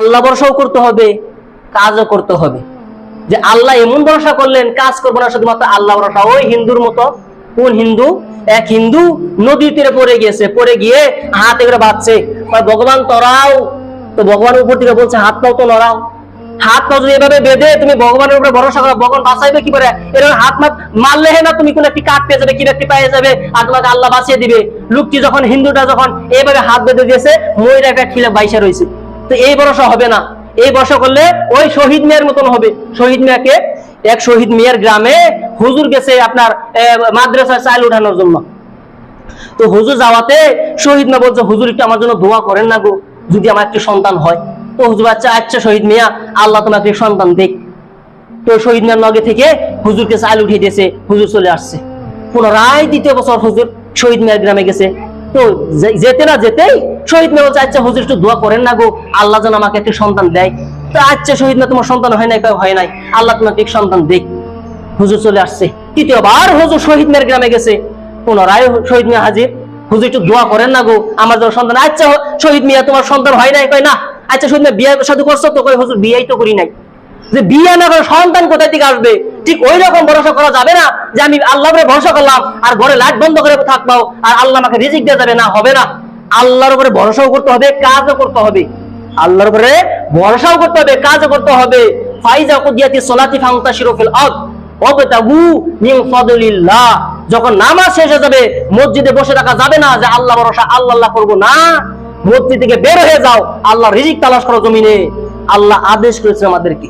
আল্লাহ ভরসাও করতে হবে, কাজও করতে হবে। যে আল্লাহ এমন ভরসা করলেন, কাজ করব না শুধুমাত্র আল্লাহ ভরসা। ওই হিন্দুর মতো, কোন হিন্দু? এক হিন্দু নদীর তীরে পড়ে গিয়েছে, পড়ে গিয়ে হাতে করে বাঁচছে ভগবান, তরাও। তো ভগবানের উপর থেকে বলছে, হাত পাও তো নড়াও। হাত পা যদি এভাবে বেঁধে তুমি ভগবানের উপরে ভরসা করো, ভগবান বাঁচাইবে কি করে? এরকম হাত মাত মারলে হে না তুমি কোন একটি কাঠ পেয়ে যাবে, কি একটি পেয়ে যাবে? আর তোমাকে আল্লাহ বাঁচিয়ে দিবে। লোকটি যখন, হিন্দুটা যখন এইভাবে হাত বেঁধে দিয়েছে ময়ূর একটা খিলে বাইসা রয়েছে। তো এই ভরসা হবে না। এই ভরসা করলে ওই শহীদ মেয়ের মতন হবে। শহীদ মেয়াকে এক শহীদ মেয়ের গ্রামে হুজুর গেছে আপনার আহ, মাদ্রাসায় চাইল উঠানোর জন্য। তো হুজুর যাওয়াতে শহীদ মেয়ে বলছে হুজুর একটু আমার জন্য দোয়া করেন না গো যদি আমার একটি সন্তান হয়। তো হুজুর আচ্ছা আচ্ছা শহীদ মিয়া আল্লাহ তোমাকে সন্তান দেখ তো শহীদ মিয়ার লগে থেকে হুজুরকে চাল উঠিয়ে দিয়েছে। হুজুর চলে আসছে। পুনরায় দ্বিতীয় বছর হুজুর শহীদ মিয়ার গ্রামে গেছে। তো যেতে না যেতেই শহীদ মিয়া বলছে আচ্ছা হুজুর একটু দোয়া করেন না গো। আল্লাহ যেন আমাকে একটি সন্তান দেয়। তো আচ্ছা শহীদ মিয়া তোমার সন্তান হয় নাই? কয়, হয় নাই। আল্লাহ তোমাকে এক সন্তান দেখ হুজুর চলে আসছে। তৃতীয়বার হুজুর শহীদ মিয়ার গ্রামে গেছে। পুনরায় শহীদ মিয়া হাজির। হুজুর একটু দোয়া করেন না গো। আমার যেন সন্তান আচ্ছা শহীদ মিয়া তোমার সন্তান হয় নাই? কয় না। আচ্ছা শহীদ মিয়া বিয়ে সাথে করছ তো? কয় হুজুর বিয়েই তো করি নাই। যে বিয়ে না করে সন্তান কোথায় থেকে আসবে? ঠিক ওই রকম ভরসা করা যাবে না যে আমি আল্লাহর ভরসা করলাম আর ঘরে লাইট বন্ধ করে থাকব আর আল্লাহ আমাকে রিজিক দিয়ে যাবে না, হবে না। আল্লাহর উপরে ভরসাও করতে হবে, কাজও করতে হবে। আল্লাহর উপরে ভরসাও করতে হবে, কাজও করতে হবে। ফাইজা কুদিয়াতি সলাতি ফাংতাশিরু ফিল আরদ, ওয়াবতাগু মিন ফাদলিল্লাহ। যখন নামাজ শেষ হয়ে যাবে, মসজিদে বসে থাকা যাবে না যে আল্লাহ ভরসা, আল্লাহ আল্লাহ করব না। মসজিদ থেকে বের হয়ে যাও আল্লাহ রিজিক তালাশ করো জমিনে। আল্লাহ আদেশ করেছে আমাদেরকে।